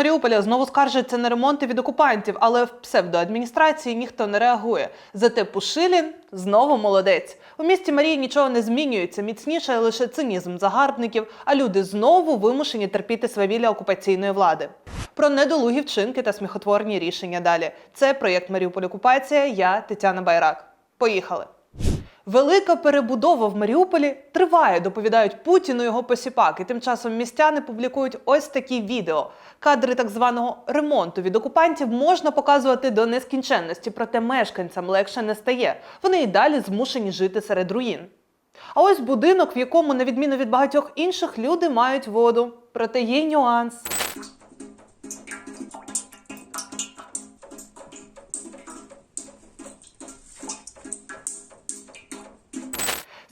Маріуполя знову скаржаться на ремонти від окупантів, але в псевдоадміністрації ніхто не реагує. Зате Пушилін знову молодець. У місті Марії нічого не змінюється, міцніше лише цинізм загарбників, а люди знову вимушені терпіти свавілля окупаційної влади. Про недолугі вчинки та сміхотворні рішення далі. Це проєкт Маріуполь Окупація. Я Тетяна Байрак. Поїхали. Велика перебудова в Маріуполі триває, доповідають Путіну його посіпаки. Тим часом містяни публікують ось такі відео. Кадри так званого ремонту від окупантів можна показувати до нескінченності, проте мешканцям легше не стає. Вони і далі змушені жити серед руїн. А ось будинок, в якому, на відміну від багатьох інших, люди мають воду. Проте є нюанс.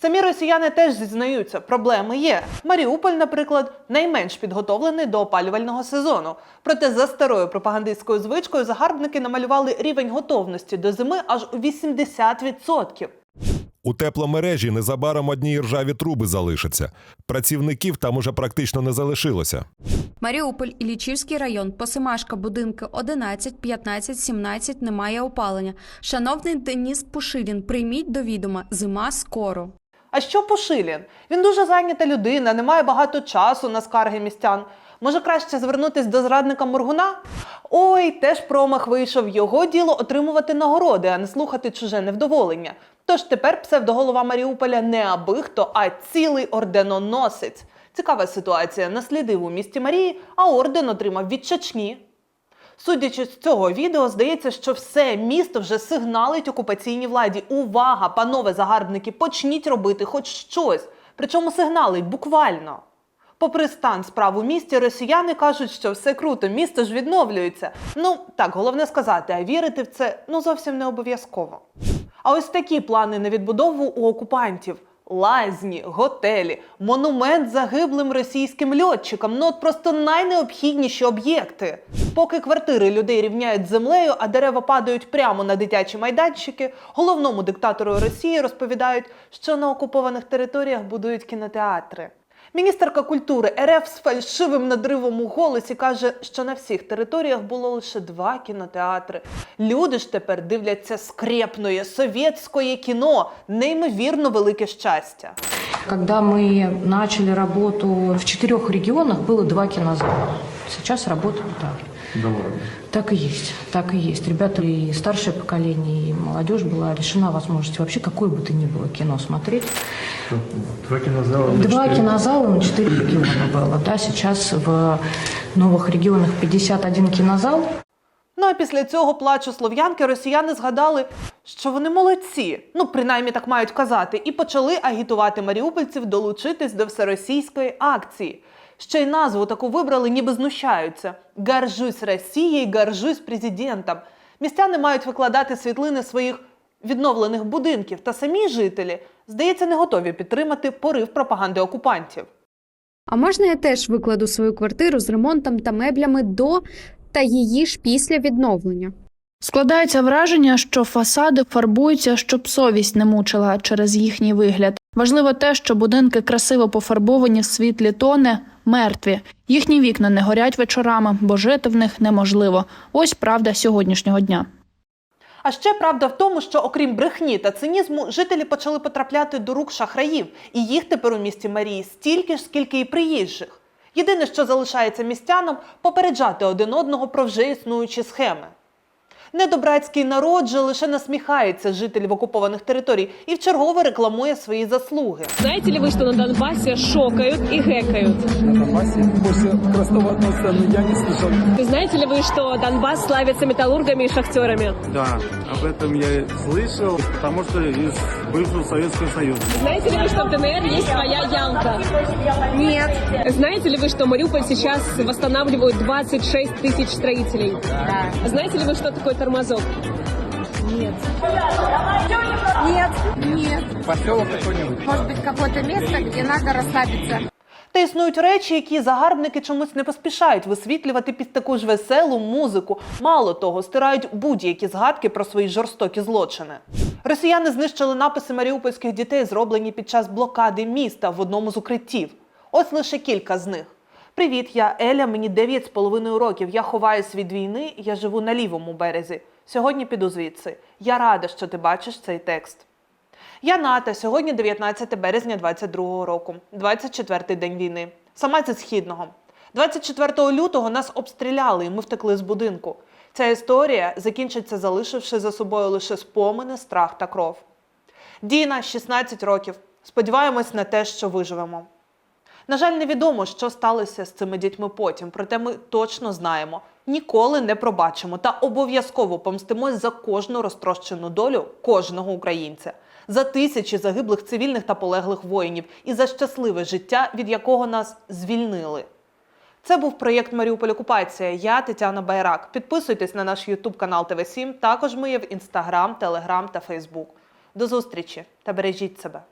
Самі росіяни теж зізнаються, проблеми є. Маріуполь, наприклад, найменш підготовлений до опалювального сезону. Проте за старою пропагандистською звичкою загарбники намалювали рівень готовності до зими аж у 80%. У тепломережі незабаром одні ржаві труби залишаться. Працівників там уже практично не залишилося. Маріуполь, Іллічівський район, Посимашка, будинки 11, 15, 17, немає опалення. Шановний Деніс Пушилін, прийміть до відома, зима скоро. А що Пушилін? Він дуже зайнята людина, не має багато часу на скарги містян. Може краще звернутись до зрадника Моргуна? Ой, теж промах вийшов. Його діло отримувати нагороди, а не слухати чуже невдоволення. Тож тепер псевдоголова Маріуполя не аби хто, а цілий орденоносець. Цікава ситуація. Наслідив у місті Марії, а орден отримав від Чечні. Судячи з цього відео, здається, що все місто вже сигналить окупаційній владі. Увага, панове загарбники, почніть робити хоч щось. Причому сигналить буквально. Попри стан справ у місті, росіяни кажуть, що все круто, місто ж відновлюється. Ну так, головне сказати, а вірити в це ну зовсім не обов'язково. А ось такі плани на відбудову у окупантів. Лазні, готелі, монумент загиблим російським льотчикам ну от просто найнеобхідніші об'єкти. Поки квартири людей рівняють з землею, а дерева падають прямо на дитячі майданчики, головному диктатору Росії розповідають, що на окупованих територіях будують кінотеатри. Міністерка культури РФ з фальшивим надривом у голосі каже, що на всіх територіях було лише два кінотеатри. Люди ж тепер дивляться скрепної совєтської кіно, неймовірно велике щастя. Когда мы начали работу в четырех регионах, было два кинозала. Сейчас работают так. Да ладно. Так и есть, так и есть. Ребята и старшее поколение, и молодежь была лишена возможности вообще какое бы то ни было кино смотреть. Что, Два кинозала. на Два четыре? кинозала на четыре региона было. Да, сейчас в новых регионах 51 кинозал. Ну а після цього плачу слов'янки росіяни згадали, що вони молодці, ну принаймні так мають казати, і почали агітувати маріупольців долучитись до всеросійської акції. Ще й назву таку вибрали, ніби знущаються: Горжусь Росією, горжусь президентом. Містяни мають викладати світлини своїх відновлених будинків, та самі жителі, здається, не готові підтримати порив пропаганди окупантів. А можна я теж викладу свою квартиру з ремонтом та меблями до та її ж після відновлення? Складається враження, що фасади фарбуються, щоб совість не мучила через їхній вигляд. Важливо те, що будинки красиво пофарбовані в світлі тони, мертві. Їхні вікна не горять вечорами, бо жити в них неможливо. Ось правда сьогоднішнього дня. А ще правда в тому, що окрім брехні та цинізму, жителі почали потрапляти до рук шахраїв, і їх тепер у місті Марії стільки ж, скільки і приїжджих. Єдине, що залишається містянам, попереджати один одного про вже існуючі схеми. Недобратський народ же лише насміхається з жителів окупованих територій і вчергове рекламує свої заслуги. Знаете ли вы, что на Донбассе шокают и гэкают? на Донбассе. После простого сцены я не слышал. Знаете ли вы, что Донбасс славится металлургами и шахтерами? Да, об этом я слышал, потому что из бывшего Советского Союза. Знаете ли вы, что в ДНР есть своя Ялта? Нет. Знаете ли вы, что Мариуполь сейчас восстанавливают 26 тысяч строителей? Да. Знаете ли вы, что такое тормозок? Поселок какой-нибудь. Может быть, какое-то место, где надо расслабиться. Та існують речі, які загарбники чомусь не поспішають висвітлювати під таку ж веселу музику. Мало того, стирають будь-які згадки про свої жорстокі злочини. Росіяни знищили написи маріупольських дітей, зроблені під час блокади міста в одному з укриттів. Ось лише кілька з них. Привіт, я Еля, мені 9 з половиною років. Я ховаюсь від війни, я живу на лівому березі. Сьогодні піду звідси. Я рада, що ти бачиш цей текст. Я Ната, сьогодні 19 березня 22 року, 24-й день війни. Сама зі східного. 24 лютого нас обстріляли, і ми втекли з будинку. Ця історія закінчиться, залишивши за собою лише спомини, страх та кров. Діна, 16 років. Сподіваємось на те, що виживемо. На жаль, невідомо, що сталося з цими дітьми потім, проте ми точно знаємо, ніколи не пробачимо та обов'язково помстимось за кожну розтрощену долю кожного українця, за тисячі загиблих цивільних та полеглих воїнів і за щасливе життя, від якого нас звільнили. Це був проєкт Маріуполь Окупація. Я Тетяна Байрак. Підписуйтесь на наш Ютуб канал ТВ7. Також ми є в Інстаграм, Телеграм та Фейсбук. До зустрічі та бережіть себе.